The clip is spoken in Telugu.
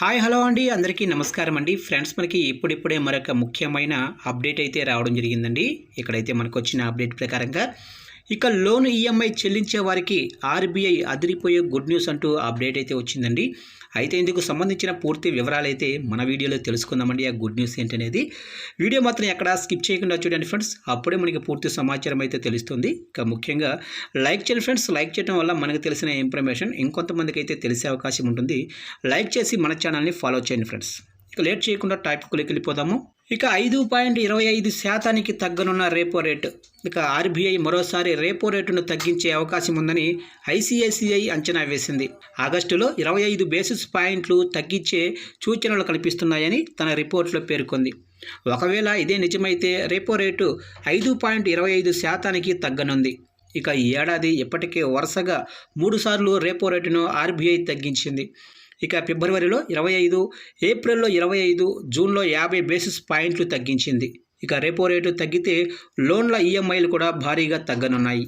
హాయ్ హలో అండి. అందరికీ నమస్కారం అండి. ఫ్రెండ్స్ మనకి ఇప్పుడిప్పుడే మరొక ముఖ్యమైన అప్డేట్ అయితే రావడం జరిగిందండి. ఇక్కడైతే మనకు వచ్చిన అప్డేట్ ప్రకారంగా ఇక లోన్ ఈఎంఐ చెల్లించే వారికి ఆర్బీఐ అదిరిపోయే గుడ్ న్యూస్ అంటూ అప్డేట్ అయితే వచ్చిందండి. అయితే ఇందుకు సంబంధించిన పూర్తి వివరాలు అయితే మన వీడియోలో తెలుసుకుందామండి. ఆ గుడ్ న్యూస్ ఏంటనేది. వీడియో మాత్రం ఎక్కడ స్కిప్ చేయకుండా చూడండి ఫ్రెండ్స్ అప్పుడే మనకి పూర్తి సమాచారం అయితే తెలుస్తుంది. ఇక ముఖ్యంగా లైక్ చేయండి ఫ్రెండ్స్ లైక్ చేయడం వల్ల మనకు తెలిసిన ఇన్ఫర్మేషన్ ఇంకొంతమందికి అయితే తెలిసే అవకాశం ఉంటుంది. లైక్ చేసి మన ఛానల్ని ఫాలో చేయండి ఫ్రెండ్స్ ఇక లేట్ చేయకుండా టాపిక్లోకి వెళ్ళిపోదాము. ఇక ఐదు పాయింట్ ఇరవై ఐదు శాతానికి తగ్గనున్న రేపో రేటు ఇక ఆర్బీఐ మరోసారి రేపో రేటును తగ్గించే అవకాశం ఉందని ఐసీఐసీఐ అంచనా వేసింది. ఆగస్టులో ఇరవై ఐదు బేసిస్ పాయింట్లు తగ్గించే సూచనలు కనిపిస్తున్నాయని తన రిపోర్ట్లో పేర్కొంది. ఒకవేళ ఇదే నిజమైతే రేపో రేటు ఐదు పాయింట్ ఇరవై ఐదు శాతానికి తగ్గనుంది. ఇక ఈ ఏడాది ఇప్పటికే వరుసగా మూడుసార్లు రేపో రేటును ఆర్బీఐ తగ్గించింది. ఇక ఫిబ్రవరిలో ఇరవై ఐదు ఏప్రిల్లో ఇరవై ఐదు జూన్లో యాభై బేసిస్ పాయింట్లు తగ్గించింది. ఇక రెపో రేటు తగ్గితే లోన్ల ఈఎంఐలు కూడా భారీగా తగ్గనున్నాయి.